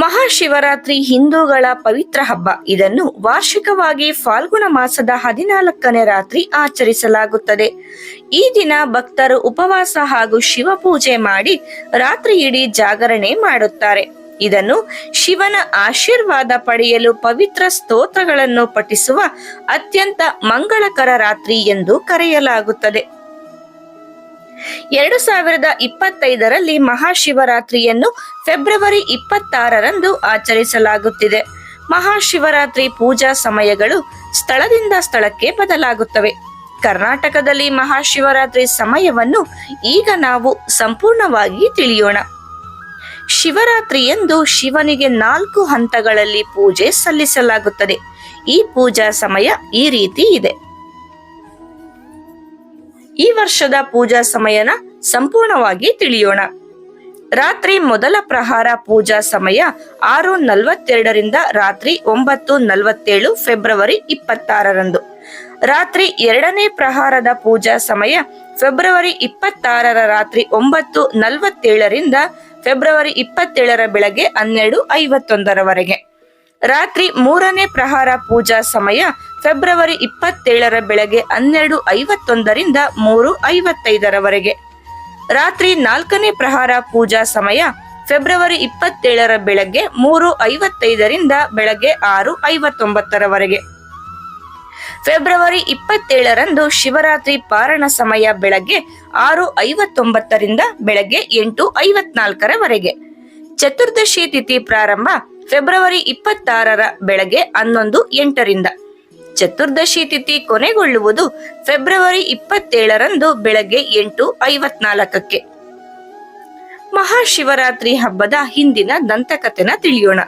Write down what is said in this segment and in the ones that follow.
ಮಹಾಶಿವರಾತ್ರಿ ಹಿಂದೂಗಳ ಪವಿತ್ರ ಹಬ್ಬ. ಇದನ್ನು ವಾರ್ಷಿಕವಾಗಿ ಫಾಲ್ಗುಣ ಮಾಸದ ಹದಿನಾಲ್ಕನೇ ರಾತ್ರಿ ಆಚರಿಸಲಾಗುತ್ತದೆ. ಈ ದಿನ ಭಕ್ತರು ಉಪವಾಸ ಹಾಗೂ ಶಿವ ಪೂಜೆ ಮಾಡಿ ರಾತ್ರಿ ಇಡೀ ಜಾಗರಣೆ ಮಾಡುತ್ತಾರೆ. ಇದನ್ನು ಶಿವನ ಆಶೀರ್ವಾದ ಪಡೆಯಲು ಪವಿತ್ರ ಸ್ತೋತ್ರಗಳನ್ನು ಪಠಿಸುವ ಅತ್ಯಂತ ಮಂಗಳಕರ ರಾತ್ರಿ ಎಂದು ಕರೆಯಲಾಗುತ್ತದೆ. ಎರಡು ಸಾವಿರದ ಇಪ್ಪತ್ತೈದರಲ್ಲಿ ಮಹಾಶಿವರಾತ್ರಿಯನ್ನು ಫೆಬ್ರವರಿ ಇಪ್ಪತ್ತಾರರಂದು ಆಚರಿಸಲಾಗುತ್ತಿದೆ. ಮಹಾಶಿವರಾತ್ರಿ ಪೂಜಾ ಸಮಯಗಳು ಸ್ಥಳದಿಂದ ಸ್ಥಳಕ್ಕೆ ಬದಲಾಗುತ್ತವೆ. ಕರ್ನಾಟಕದಲ್ಲಿ ಮಹಾಶಿವರಾತ್ರಿ ಸಮಯವನ್ನು ಈಗ ನಾವು ಸಂಪೂರ್ಣವಾಗಿ ತಿಳಿಯೋಣ. ಶಿವರಾತ್ರಿಯಂದು ಶಿವನಿಗೆ ನಾಲ್ಕು ಹಂತಗಳಲ್ಲಿ ಪೂಜೆ ಸಲ್ಲಿಸಲಾಗುತ್ತದೆ. ಈ ಪೂಜಾ ಸಮಯ ಈ ರೀತಿ ಇದೆ. ಈ ವರ್ಷದ ಪೂಜಾ ಸಮಯನ ಸಂಪೂರ್ಣವಾಗಿ ತಿಳಿಯೋಣ. ರಾತ್ರಿ ಮೊದಲ ಪ್ರಹಾರ ಪೂಜಾ ಸಮಯ ಆರು ನಲವತ್ತೆರಡರಿಂದ ರಾತ್ರಿ ಒಂಬತ್ತು ನಲವತ್ತೇಳು ಫೆಬ್ರವರಿ ಇಪ್ಪತ್ತಾರರಂದು. ರಾತ್ರಿ ಎರಡನೇ ಪ್ರಹಾರದ ಪೂಜಾ ಸಮಯ ಫೆಬ್ರವರಿ ಇಪ್ಪತ್ತಾರರ ರಾತ್ರಿ ಒಂಬತ್ತು ನಲವತ್ತೇಳರಿಂದ ಫೆಬ್ರವರಿ ಇಪ್ಪತ್ತೇಳರ ಬೆಳಗ್ಗೆ ಹನ್ನೆರಡು ಐವತ್ತೊಂದರವರೆಗೆ. ರಾತ್ರಿ ಮೂರನೇ ಪ್ರಹಾರ ಪೂಜಾ ಸಮಯ ಫೆಬ್ರವರಿ ಇಪ್ಪತ್ತೇಳರ ಬೆಳಗ್ಗೆ ಹನ್ನೆರಡು ಐವತ್ತೊಂದರಿಂದ ಮೂರು ಐವತ್ತೈದರವರೆಗೆ. ರಾತ್ರಿ ನಾಲ್ಕನೇ ಪ್ರಹಾರ ಪೂಜಾ ಸಮಯ ಫೆಬ್ರವರಿ ಇಪ್ಪತ್ತೇಳರ ಬೆಳಗ್ಗೆ ಮೂರು ಐವತ್ತೈದರಿಂದ ಬೆಳಗ್ಗೆ ಆರು ಐವತ್ತೊಂಬತ್ತರವರೆಗೆ. ಫೆಬ್ರವರಿ ಇಪ್ಪತ್ತೇಳರಂದು ಶಿವರಾತ್ರಿ ಪಾರಣ ಸಮಯ ಬೆಳಗ್ಗೆ ಆರು ಐವತ್ತೊಂಬತ್ತರಿಂದ ಬೆಳಗ್ಗೆ ಎಂಟು ಐವತ್ನಾಲ್ಕರವರೆಗೆ. ಚತುರ್ದಶಿ ತಿಥಿ ಪ್ರಾರಂಭ ಫೆಬ್ರವರಿ ಇಪ್ಪತ್ತಾರರ ಬೆಳಗ್ಗೆ ಹನ್ನೊಂದು ಎಂಟರಿಂದ. ಚತುರ್ದಶಿ ತಿಥಿ ಕೊನೆಗೊಳ್ಳುವುದು ಫೆಬ್ರವರಿ ಇಪ್ಪತ್ತೇಳರಂದು ಬೆಳಗ್ಗೆ ಎಂಟು ಐವತ್ನಾಲ್ಕಕ್ಕೆ. ಮಹಾಶಿವರಾತ್ರಿ ಹಬ್ಬದ ಹಿಂದಿನ ದಂತಕಥೆನ ತಿಳಿಯೋಣ.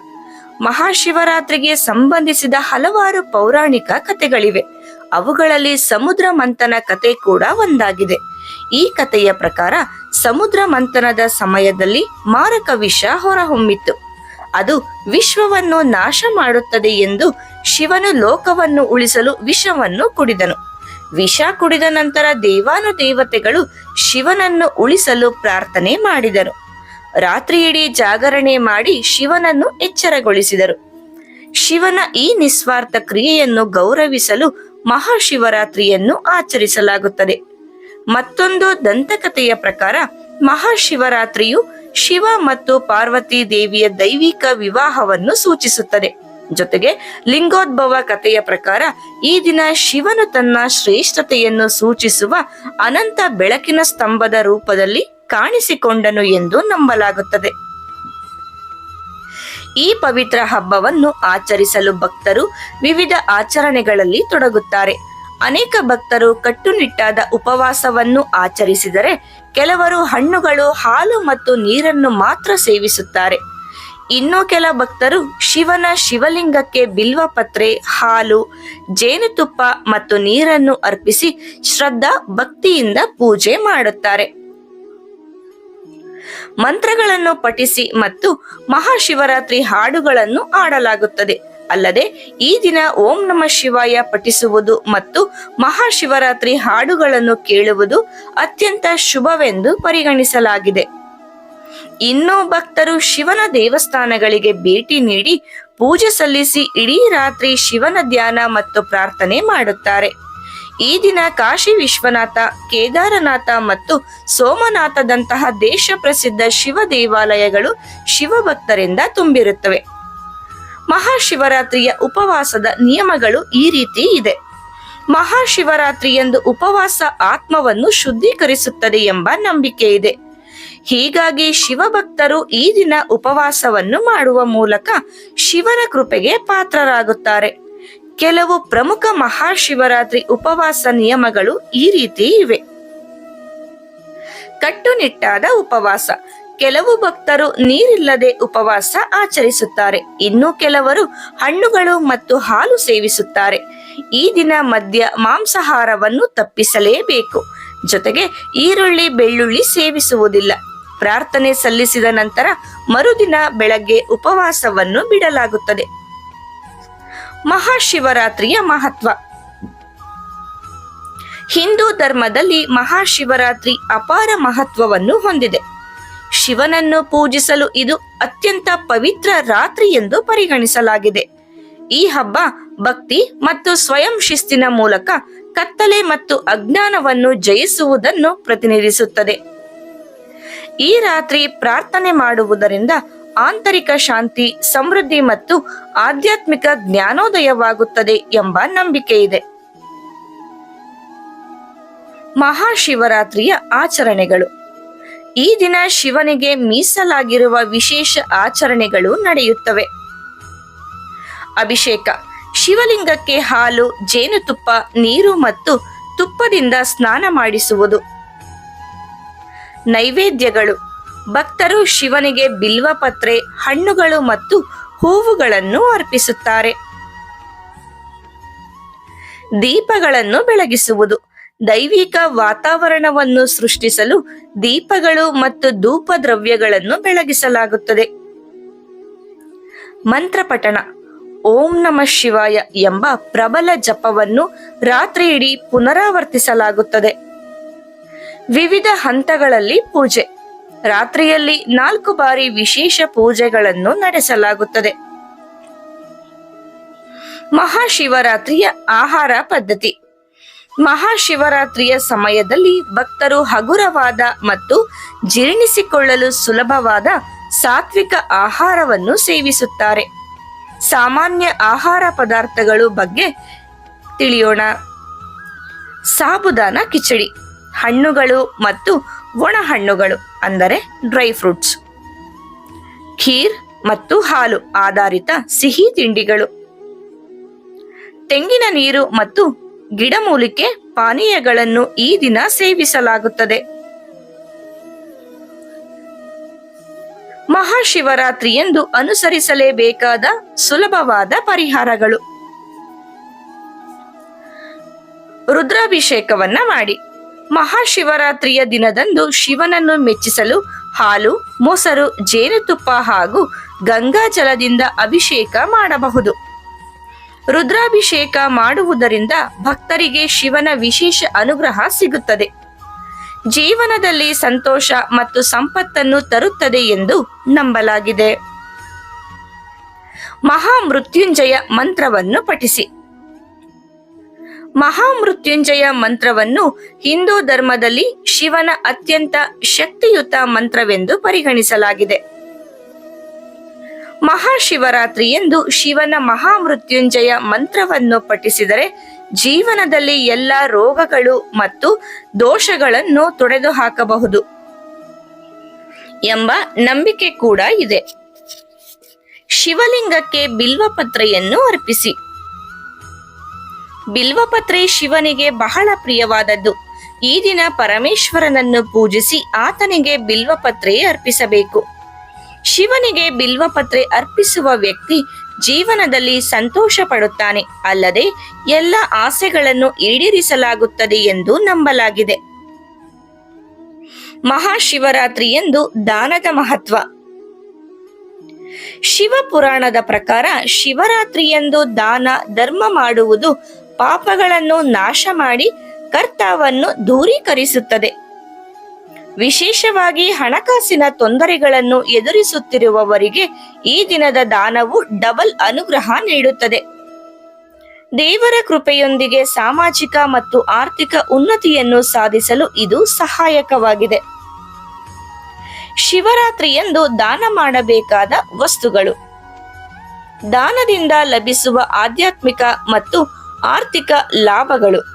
ಮಹಾಶಿವರಾತ್ರಿಗೆ ಸಂಬಂಧಿಸಿದ ಹಲವಾರು ಪೌರಾಣಿಕ ಕಥೆಗಳಿವೆ. ಅವುಗಳಲ್ಲಿ ಸಮುದ್ರ ಮಂಥನ ಕತೆ ಕೂಡ ಒಂದಾಗಿದೆ. ಈ ಕಥೆಯ ಪ್ರಕಾರ ಸಮುದ್ರ ಮಂಥನದ ಸಮಯದಲ್ಲಿ ಮಾರಕ ವಿಷ ಹೊರಹೊಮ್ಮಿತ್ತು. ಅದು ವಿಶ್ವವನ್ನು ನಾಶ ಮಾಡುತ್ತದೆ ಎಂದು ಶಿವನು ಲೋಕವನ್ನು ಉಳಿಸಲು ವಿಷವನ್ನು ಕುಡಿದನು. ವಿಷ ಕುಡಿದ ನಂತರ ದೇವಾನುದೇವತೆಗಳು ಶಿವನನ್ನು ಉಳಿಸಲು ಪ್ರಾರ್ಥನೆ ಮಾಡಿದರು. ರಾತ್ರಿಯಿಡೀ ಜಾಗರಣೆ ಮಾಡಿ ಶಿವನನ್ನು ಎಚ್ಚರಗೊಳಿಸಿದರು. ಶಿವನ ಈ ನಿಸ್ವಾರ್ಥ ಕ್ರಿಯೆಯನ್ನು ಗೌರವಿಸಲು ಮಹಾಶಿವರಾತ್ರಿಯನ್ನು ಆಚರಿಸಲಾಗುತ್ತದೆ. ಮತ್ತೊಂದು ದಂತಕಥೆಯ ಪ್ರಕಾರ ಮಹಾಶಿವರಾತ್ರಿಯು ಶಿವ ಮತ್ತು ಪಾರ್ವತಿ ದೇವಿಯ ದೈವಿಕ ವಿವಾಹವನ್ನು ಸೂಚಿಸುತ್ತದೆ. ಜೊತೆಗೆ ಲಿಂಗೋದ್ಭವ ಕಥೆಯ ಪ್ರಕಾರ ಈ ದಿನ ಶಿವನು ತನ್ನ ಶ್ರೇಷ್ಠತೆಯನ್ನು ಸೂಚಿಸುವ ಅನಂತ ಬೆಳಕಿನ ಸ್ತಂಭದ ರೂಪದಲ್ಲಿ ಕಾಣಿಸಿಕೊಂಡನು ಎಂದು ನಂಬಲಾಗುತ್ತದೆ. ಈ ಪವಿತ್ರ ಹಬ್ಬವನ್ನು ಆಚರಿಸಲು ಭಕ್ತರು ವಿವಿಧ ಆಚರಣೆಗಳಲ್ಲಿ ತೊಡಗುತ್ತಾರೆ. ಅನೇಕ ಭಕ್ತರು ಕಟ್ಟುನಿಟ್ಟಾದ ಉಪವಾಸವನ್ನು ಆಚರಿಸಿದರೆ ಕೆಲವರು ಹಣ್ಣುಗಳು, ಹಾಲು ಮತ್ತು ನೀರನ್ನು ಮಾತ್ರ ಸೇವಿಸುತ್ತಾರೆ. ಇನ್ನು ಕೆಲ ಭಕ್ತರು ಶಿವನ ಶಿವಲಿಂಗಕ್ಕೆ ಬಿಲ್ವಪತ್ರೆ ಹಾಲು, ಜೇನುತುಪ್ಪ ಮತ್ತು ನೀರನ್ನು ಅರ್ಪಿಸಿ ಶ್ರದ್ಧಾ ಭಕ್ತಿಯಿಂದ ಪೂಜೆ ಮಾಡುತ್ತಾರೆ. ಮಂತ್ರಗಳನ್ನು ಪಠಿಸಿ ಮತ್ತು ಮಹಾಶಿವರಾತ್ರಿ ಹಾಡುಗಳನ್ನು ಆಡಲಾಗುತ್ತದೆ ಅಲ್ಲದೆ ಈ ದಿನ ಓಂ ನಮ ಶಿವಾಯ ಪಠಿಸುವುದು ಮತ್ತು ಮಹಾಶಿವರಾತ್ರಿ ಹಾಡುಗಳನ್ನು ಕೇಳುವುದು ಅತ್ಯಂತ ಶುಭವೆಂದು ಪರಿಗಣಿಸಲಾಗಿದೆ. ಇನ್ನು ಭಕ್ತರು ಶಿವನ ದೇವಸ್ಥಾನಗಳಿಗೆ ಭೇಟಿ ನೀಡಿ ಪೂಜೆ ಸಲ್ಲಿಸಿ ಇಡೀ ರಾತ್ರಿ ಶಿವನ ಧ್ಯಾನ ಮತ್ತು ಪ್ರಾರ್ಥನೆ ಮಾಡುತ್ತಾರೆ. ಈ ದಿನ ಕಾಶಿ ವಿಶ್ವನಾಥ, ಕೇದಾರನಾಥ ಮತ್ತು ಸೋಮನಾಥದಂತಹ ದೇಶ ಪ್ರಸಿದ್ಧ ಶಿವ ದೇವಾಲಯಗಳು ಶಿವಭಕ್ತರಿಂದ ತುಂಬಿರುತ್ತವೆ. ಮಹಾಶಿವರಾತ್ರಿಯ ಉಪವಾಸದ ನಿಯಮಗಳು ಈ ರೀತಿ ಇದೆ. ಮಹಾಶಿವರಾತ್ರಿಯಂದು ಉಪವಾಸ ಆತ್ಮವನ್ನು ಶುದ್ಧೀಕರಿಸುತ್ತದೆ ಎಂಬ ನಂಬಿಕೆ ಇದೆ. ಹೀಗಾಗಿ ಶಿವಭಕ್ತರು ಈ ದಿನ ಉಪವಾಸವನ್ನು ಮಾಡುವ ಮೂಲಕ ಶಿವನ ಕೃಪೆಗೆ ಪಾತ್ರರಾಗುತ್ತಾರೆ. ಕೆಲವು ಪ್ರಮುಖ ಮಹಾಶಿವರಾತ್ರಿ ಉಪವಾಸ ನಿಯಮಗಳು ಈ ರೀತಿ ಇವೆ. ಕಟ್ಟುನಿಟ್ಟಾದ ಉಪವಾಸ ಕೆಲವು ಭಕ್ತರು ನೀರಿಲ್ಲದೆ ಉಪವಾಸ ಆಚರಿಸುತ್ತಾರೆ. ಇನ್ನು ಕೆಲವರು ಹಣ್ಣುಗಳು ಮತ್ತು ಹಾಲು ಸೇವಿಸುತ್ತಾರೆ. ಈ ದಿನ ಮದ್ಯ ಮಾಂಸಾಹಾರವನ್ನು ತಪ್ಪಿಸಲೇಬೇಕು. ಜೊತೆಗೆ ಈರುಳ್ಳಿ, ಬೆಳ್ಳುಳ್ಳಿ ಸೇವಿಸುವುದಿಲ್ಲ. ಪ್ರಾರ್ಥನೆ ಸಲ್ಲಿಸಿದ ನಂತರ ಮರುದಿನ ಬೆಳಗ್ಗೆ ಉಪವಾಸವನ್ನು ಬಿಡಲಾಗುತ್ತದೆ. ಮಹಾಶಿವರಾತ್ರಿಯ ಮಹತ್ವ. ಹಿಂದೂ ಧರ್ಮದಲ್ಲಿ ಮಹಾಶಿವರಾತ್ರಿ ಅಪಾರ ಮಹತ್ವವನ್ನು ಹೊಂದಿದೆ. ಶಿವನನ್ನು ಪೂಜಿಸಲು ಇದು ಅತ್ಯಂತ ಪವಿತ್ರ ರಾತ್ರಿ ಎಂದು ಪರಿಗಣಿಸಲಾಗಿದೆ. ಈ ಹಬ್ಬ ಭಕ್ತಿ ಮತ್ತು ಸ್ವಯಂ ಶಿಸ್ತಿನ ಮೂಲಕ ಕತ್ತಲೆ ಮತ್ತು ಅಜ್ಞಾನವನ್ನು ಜಯಿಸುವುದನ್ನು ಪ್ರತಿನಿಧಿಸುತ್ತದೆ. ಈ ರಾತ್ರಿ ಪ್ರಾರ್ಥನೆ ಮಾಡುವುದರಿಂದ ಆಂತರಿಕ ಶಾಂತಿ, ಸಮೃದ್ಧಿ ಮತ್ತು ಆಧ್ಯಾತ್ಮಿಕ ಜ್ಞಾನೋದಯವಾಗುತ್ತದೆ ಎಂಬ ನಂಬಿಕೆ ಇದೆ ಮಹಾಶಿವರಾತ್ರಿಯ ಆಚರಣೆಗಳು. ಈ ದಿನ ಶಿವನಿಗೆ ಮೀಸಲಾಗಿರುವ ವಿಶೇಷ ಆಚರಣೆಗಳು ನಡೆಯುತ್ತವೆ. ಅಭಿಷೇಕ, ಶಿವಲಿಂಗಕ್ಕೆ ಹಾಲು, ಜೇನುತುಪ್ಪ, ನೀರು ಮತ್ತು ತುಪ್ಪದಿಂದ ಸ್ನಾನ ಮಾಡಿಸುವುದು. ನೈವೇದ್ಯಗಳು, ಭಕ್ತರು ಶಿವನಿಗೆ ಬಿಲ್ವಪತ್ರೆ ಹಣ್ಣುಗಳು ಮತ್ತು ಹೂವುಗಳನ್ನು ಅರ್ಪಿಸುತ್ತಾರೆ. ದೀಪಗಳನ್ನು ಬೆಳಗಿಸುವುದು. ದೈವಿಕ ವಾತಾವರಣವನ್ನು ಸೃಷ್ಟಿಸಲು ದೀಪಗಳು ಮತ್ತು ಧೂಪ ದ್ರವ್ಯಗಳನ್ನು ಬೆಳಗಿಸಲಾಗುತ್ತದೆ. ಮಂತ್ರಪಠಣ, ಓಂ ನಮಃ ಶಿವಾಯ ಎಂಬ ಪ್ರಬಲ ಜಪವನ್ನು ರಾತ್ರಿಯಿಡೀ ಪುನರಾವರ್ತಿಸಲಾಗುತ್ತದೆ. ವಿವಿಧ ಹಂತಗಳಲ್ಲಿ ಪೂಜೆ, ರಾತ್ರಿಯಲ್ಲಿ ನಾಲ್ಕು ಬಾರಿ ವಿಶೇಷ ಪೂಜೆಗಳನ್ನು ನಡೆಸಲಾಗುತ್ತದೆ. ಮಹಾಶಿವರಾತ್ರಿಯ ಆಹಾರ ಪದ್ಧತಿ ಮಹಾಶಿವರಾತ್ರಿಯ ಸಮಯದಲ್ಲಿ ಭಕ್ತರು ಹಗುರವಾದ ಮತ್ತು ಜೀರ್ಣಿಸಿಕೊಳ್ಳಲು ಸುಲಭವಾದ ಸಾತ್ವಿಕ ಆಹಾರವನ್ನು ಸೇವಿಸುತ್ತಾರೆ. ಸಾಮಾನ್ಯ ಆಹಾರ ಪದಾರ್ಥಗಳು ಬಗ್ಗೆ ತಿಳಿಯೋಣ. ಸಾಬುದಾನ ಕಿಚಡಿ, ಹಣ್ಣುಗಳು ಮತ್ತು ಒಣ ಹಣ್ಣುಗಳು ಅಂದರೆ ಡ್ರೈ ಫ್ರೂಟ್ಸ್. ಖೀರ್ ಮತ್ತು ಹಾಲು ಆಧಾರಿತ ಸಿಹಿ ತಿಂಡಿಗಳು. ತೆಂಗಿನ ನೀರು ಮತ್ತು ಗಿಡಮೂಲಿಕೆ ಪಾನೀಯಗಳನ್ನು ಈ ದಿನ ಸೇವಿಸಲಾಗುತ್ತದೆ. ಮಹಾಶಿವರಾತ್ರಿಯಂದು ಅನುಸರಿಸಲೇಬೇಕಾದ ಸುಲಭವಾದ ಪರಿಹಾರಗಳು. ರುದ್ರಾಭಿಷೇಕವನ್ನ ಮಾಡಿ. ಮಹಾಶಿವರಾತ್ರಿಯ ದಿನದಂದು ಶಿವನನ್ನು ಮೆಚ್ಚಿಸಲು ಹಾಲು, ಮೊಸರು, ಜೇನುತುಪ್ಪ ಹಾಗೂ ಗಂಗಾಜಲದಿಂದ ಅಭಿಷೇಕ ಮಾಡಬಹುದು. ರುದ್ರಾಭಿಷೇಕ ಮಾಡುವುದರಿಂದ ಭಕ್ತರಿಗೆ ಶಿವನ ವಿಶೇಷ ಅನುಗ್ರಹ ಸಿಗುತ್ತದೆ. ಜೀವನದಲ್ಲಿ ಸಂತೋಷ ಮತ್ತು ಸಂಪತ್ತನ್ನು ತರುತ್ತದೆ ಎಂದು ನಂಬಲಾಗಿದೆ. ಮಹಾಮೃತ್ಯುಂಜಯ ಮಂತ್ರವನ್ನು ಪಠಿಸಿ. ಮಹಾಮೃತ್ಯುಂಜಯ ಮಂತ್ರವನ್ನು ಹಿಂದೂ ಧರ್ಮದಲ್ಲಿ ಶಿವನ ಅತ್ಯಂತ ಶಕ್ತಿಯುತ ಮಂತ್ರವೆಂದು ಪರಿಗಣಿಸಲಾಗಿದೆ. ಮಹಾಶಿವರಾತ್ರಿ ಎಂದು ಶಿವನ ಮಹಾಮೃತ್ಯುಂಜಯ ಮಂತ್ರವನ್ನು ಪಠಿಸಿದರೆ ಜೀವನದಲ್ಲಿ ಎಲ್ಲ ರೋಗಗಳು ಮತ್ತು ದೋಷಗಳನ್ನು ತೊಡೆದು ಹಾಕಬಹುದು ಎಂಬ ನಂಬಿಕೆ ಕೂಡ ಇದೆ. ಶಿವಲಿಂಗಕ್ಕೆ ಬಿಲ್ವಪತ್ರೆಯನ್ನು ಅರ್ಪಿಸಿ. ಬಿಲ್ವಪತ್ರೆ ಶಿವನಿಗೆ ಬಹಳ ಪ್ರಿಯವಾದದ್ದು. ಈ ದಿನ ಪರಮೇಶ್ವರನನ್ನು ಪೂಜಿಸಿ ಆತನಿಗೆ ಬಿಲ್ವಪತ್ರೆ ಅರ್ಪಿಸಬೇಕು. ಶಿವನಿಗೆ ಬಿಲ್ವಪತ್ರೆ ಅರ್ಪಿಸುವ ವ್ಯಕ್ತಿ ಜೀವನದಲ್ಲಿ ಸಂತೋಷ ಪಡುತ್ತಾನೆ. ಅಲ್ಲದೆ ಎಲ್ಲ ಆಸೆಗಳನ್ನು ಈಡೇರಿಸಲಾಗುತ್ತದೆ ಎಂದು ನಂಬಲಾಗಿದೆ. ಮಹಾಶಿವರಾತ್ರಿಯಂದು ದಾನದ ಮಹತ್ವ. ಶಿವ ಪುರಾಣದ ಪ್ರಕಾರ ಶಿವರಾತ್ರಿಯಂದು ದಾನ, ಧರ್ಮ ಮಾಡುವುದು ಪಾಪಗಳನ್ನು ನಾಶ ಮಾಡಿ ಕರ್ತಾವನ್ನು ದೂರೀಕರಿಸುತ್ತದೆ. ವಿಶೇಷವಾಗಿ ಹಣಕಾಸಿನ ತೊಂದರೆಗಳನ್ನು ಎದುರಿಸುತ್ತಿರುವವರಿಗೆ ಈ ದಿನದ ದಾನವು ಡಬಲ್ ಅನುಗ್ರಹ ನೀಡುತ್ತದೆ. ದೇವರ ಕೃಪೆಯೊಂದಿಗೆ ಸಾಮಾಜಿಕ ಮತ್ತು ಆರ್ಥಿಕ ಉನ್ನತಿಯನ್ನು ಸಾಧಿಸಲು ಇದು ಸಹಾಯಕವಾಗಿದೆ. ಶಿವರಾತ್ರಿಯಂದು ದಾನ ಮಾಡಬೇಕಾದ ವಸ್ತುಗಳು. ದಾನದಿಂದ ಲಭಿಸುವ ಆಧ್ಯಾತ್ಮಿಕ ಮತ್ತು ಆರ್ಥಿಕ ಲಾಭಗಳು.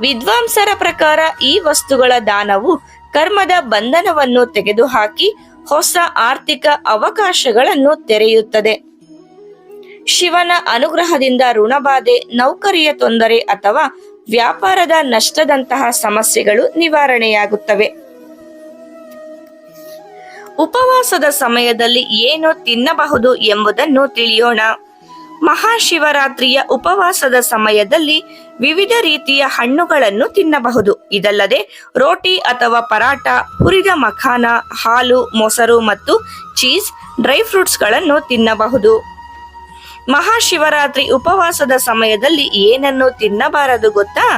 ವಿದ್ವಾಂಸರ ಪ್ರಕಾರ ಈ ವಸ್ತುಗಳ ದಾನವು ಕರ್ಮದ ಬಂಧನವನ್ನು ತೆಗೆದುಹಾಕಿ ಹೊಸ ಆರ್ಥಿಕ ಅವಕಾಶಗಳನ್ನು ತೆರೆಯುತ್ತದೆ. ಶಿವನ ಅನುಗ್ರಹದಿಂದ ಋಣಬಾಧೆ, ನೌಕರಿಯ ತೊಂದರೆ ಅಥವಾ ವ್ಯಾಪಾರದ ನಷ್ಟದಂತಹ ಸಮಸ್ಯೆಗಳು ನಿವಾರಣೆಯಾಗುತ್ತವೆ. ಉಪವಾಸದ ಸಮಯದಲ್ಲಿ ಏನು ತಿನ್ನಬಹುದು ಎಂಬುದನ್ನು ತಿಳಿಯೋಣ. ಮಹಾಶಿವರಾತ್ರಿಯ ಉಪವಾಸದ ಸಮಯದಲ್ಲಿ ವಿವಿಧ ರೀತಿಯ ಹಣ್ಣುಗಳನ್ನು ತಿನ್ನಬಹುದು. ಇದಲ್ಲದೆ ರೋಟಿ ಅಥವಾ ಪರಾಟ ಹುರಿದ ಮಖಾನ, ಹಾಲು, ಮೊಸರು ಮತ್ತು ಚೀಸ್, ಡ್ರೈ ಫ್ರೂಟ್ಸ್ಗಳನ್ನು ತಿನ್ನಬಹುದು. ಮಹಾಶಿವರಾತ್ರಿ ಉಪವಾಸದ ಸಮಯದಲ್ಲಿ ಏನನ್ನು ತಿನ್ನಬಾರದು ಗೊತ್ತಾ?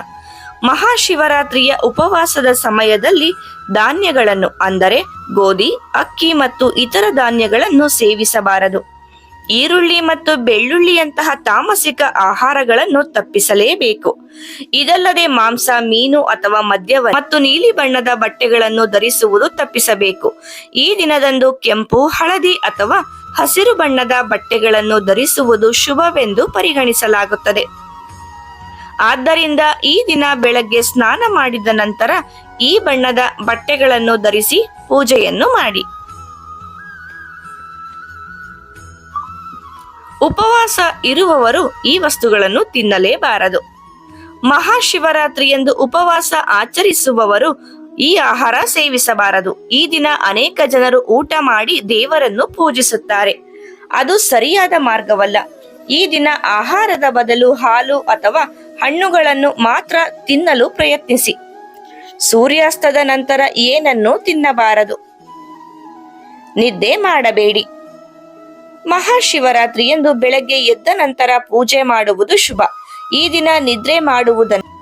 ಮಹಾಶಿವರಾತ್ರಿಯ ಉಪವಾಸದ ಸಮಯದಲ್ಲಿ ಧಾನ್ಯಗಳನ್ನು, ಅಂದರೆ ಗೋಧಿ, ಅಕ್ಕಿ ಮತ್ತು ಇತರ ಧಾನ್ಯಗಳನ್ನು ಸೇವಿಸಬಾರದು. ಈರುಳ್ಳಿ ಮತ್ತು ಬೆಳ್ಳುಳ್ಳಿಯಂತಹ ತಾಮಸಿಕ ಆಹಾರಗಳನ್ನು ತಪ್ಪಿಸಲೇಬೇಕು. ಇದಲ್ಲದೆ ಮಾಂಸ, ಮೀನು ಅಥವಾ ಮದ್ಯ ಮತ್ತು ನೀಲಿ ಬಣ್ಣದ ಬಟ್ಟೆಗಳನ್ನು ಧರಿಸುವುದು ತಪ್ಪಿಸಬೇಕು. ಈ ದಿನದಂದು ಕೆಂಪು, ಹಳದಿ ಅಥವಾ ಹಸಿರು ಬಣ್ಣದ ಬಟ್ಟೆಗಳನ್ನು ಧರಿಸುವುದು ಶುಭವೆಂದು ಪರಿಗಣಿಸಲಾಗುತ್ತದೆ. ಆದ್ದರಿಂದ ಈ ದಿನ ಬೆಳಗ್ಗೆ ಸ್ನಾನ ಮಾಡಿದ ನಂತರ ಈ ಬಣ್ಣದ ಬಟ್ಟೆಗಳನ್ನು ಧರಿಸಿ ಪೂಜೆಯನ್ನು ಮಾಡಿ. ಉಪವಾಸ ಇರುವವರು ಈ ವಸ್ತುಗಳನ್ನು ತಿನ್ನಲೇಬಾರದು. ಮಹಾಶಿವರಾತ್ರಿಯಂದು ಉಪವಾಸ ಆಚರಿಸುವವರು ಈ ಆಹಾರ ಸೇವಿಸಬಾರದು. ಈ ದಿನ ಅನೇಕ ಜನರು ಊಟ ಮಾಡಿ ದೇವರನ್ನು ಪೂಜಿಸುತ್ತಾರೆ. ಅದು ಸರಿಯಾದ ಮಾರ್ಗವಲ್ಲ. ಈ ದಿನ ಆಹಾರದ ಬದಲು ಹಾಲು ಅಥವಾ ಹಣ್ಣುಗಳನ್ನು ಮಾತ್ರ ತಿನ್ನಲು ಪ್ರಯತ್ನಿಸಿ. ಸೂರ್ಯಾಸ್ತದ ನಂತರ ಏನನ್ನೂ ತಿನ್ನಬಾರದು. ನಿದ್ದೆ ಮಾಡಬೇಡಿ. ಮಹಾಶಿವರಾತ್ರಿಯಂದು ಬೆಳಗ್ಗೆ ಎದ್ದ ನಂತರ ಪೂಜೆ ಮಾಡುವುದು ಶುಭ. ಈ ದಿನ ನಿದ್ರೆ ಮಾಡುವುದನ್ನು